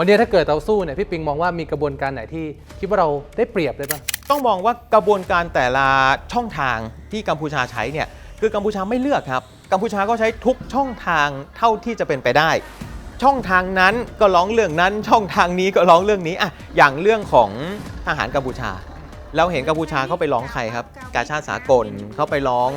วันนี้ถ้าเกิดเราสู้เนี่ยพี่ปิงมองว่ามีกระบวนการไหนที่คิดว่าเราได้เปรียบได้บ้างต้องมองว่ากระบวนการแต่ละช่องทางที่กัมพูชาใช้เนี่ยคือกัมพูชาไม่เลือกครับกัมพูชาก็ใช้ทุกช่องทางเท่าที่จะเป็นไปได้ ช่องทางนั้นก็ร้องเรื่องนั้น ช่องทางนี้ก็ร้องเรื่องนี้อะอย่างเรื่องของทหารกัมพูชา เราเห็นกัมพูชาเขาไปร้องใครครับ กาชาติสากลเขาไปร้อง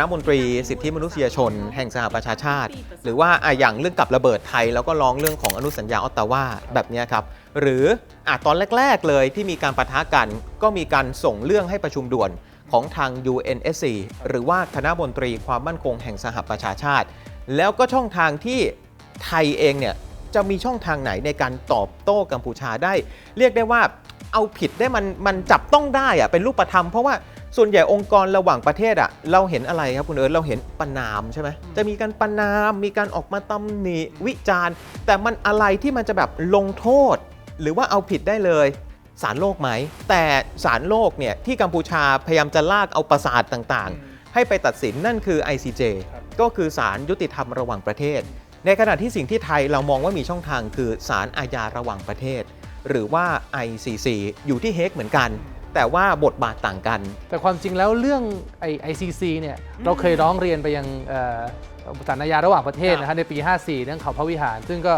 ณะมนตรีสิทธิมนุษยชน แห่งสหประชาชาติ หรือว่าอย่างเรื่องกับระเบิดไทย แล้วก็ร้องเรื่องของอนุสัญญาออตตาวาแบบนี้ครับ หรืออตอนแรก ๆ เลยที่มีการประทะกัน ก็มีการส่งเรื่องให้ประชุมด่วนของทาง UNSC หรือว่าคณะมนตรีความมั่นคงแห่งสหประชาชาติ แล้วก็ช่องทางที่ไทยเองเนี่ยจะมีช่องทางไหนในการตอบโต้กัมพูชาได้ เรียกได้ว่าเอาผิดได้มันมันจับต้องได้อะเป็นรูปธรรมเพราะว่า ส่วนใหญ่องค์กรระหว่างประเทศอะเราเห็นอะไรครับคุณเอิร์ธเราเห็นประนามใช่ไหมจะมีการประนามมีการออกมาตำหนิวิจารณ์ แต่มันอะไรที่มันจะแบบลงโทษ หรือว่าเอาผิดได้เลยศาลโลกไหม แต่ศาลโลกเนี่ยที่กัมพูชาพยายามจะลากเอาประสาทต่างๆ ให้ไปตัดสินนั่นคือ ICJ ก็คือศาลยุติธรรมระหว่างประเทศ ในขณะที่สิ่งที่ไทยเรามองว่ามีช่องทางคือศาลอาญาระหว่างประเทศ หรือว่า ICC อยู่ที่เฮกเหมือนกัน แต่ว่าบทบาทต่างกัน แต่ความจริงแล้วเรื่องไอไอซีซีเนี่ยเราเคยร้องเรียนไปยังเอ่อศาลอาญาระหว่างประเทศครับนะฮะในปี 54 เรื่องเขาพระวิหาร ซึ่งก็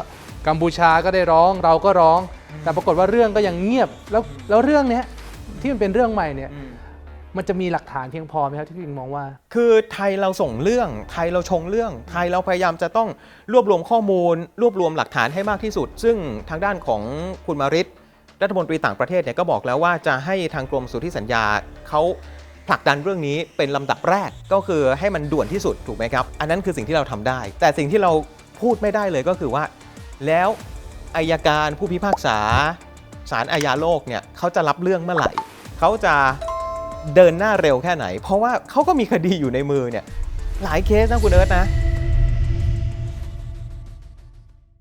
กัมพูชาก็ได้ร้องเราก็ร้อง แต่ปรากฏว่าเรื่องก็ยังเงียบแล้วแล้วเรื่องเนี้ยที่มันเป็นเรื่องใหม่เนี่ยมันจะมีหลักฐานเพียงพอไหมครับที่พี่ปิงมองว่า คือไทยเราส่งเรื่องไทยเราชงเรื่อง ไทยเราพยายามจะต้องรวบรวมข้อมูล รวบรวมหลักฐานให้มากที่สุด ซึ่งทางด้านของคุณมาริศ รัฐมนตรีต่างประเทศเนี่ยก็บอกแล้วว่าจะให้ทางกรมสุทธิสัญญาเขาผลักดันเรื่องนี้เป็นลำดับแรกก็คือให้มันด่วนที่สุดถูกไหมครับ อันนั้นคือสิ่งที่เราทำได้ แต่สิ่งที่เราพูดไม่ได้เลยก็คือว่า แล้วอายการผู้พิพากษาศาลอาญาโลกเนี่ยเขาจะรับเรื่องเมื่อไหร่เขาจะเดินหน้าเร็วแค่ไหน เพราะว่าเขาก็มีคดีอยู่ในมือเนี่ยหลายเคสนะคุณเอิร์ธนะ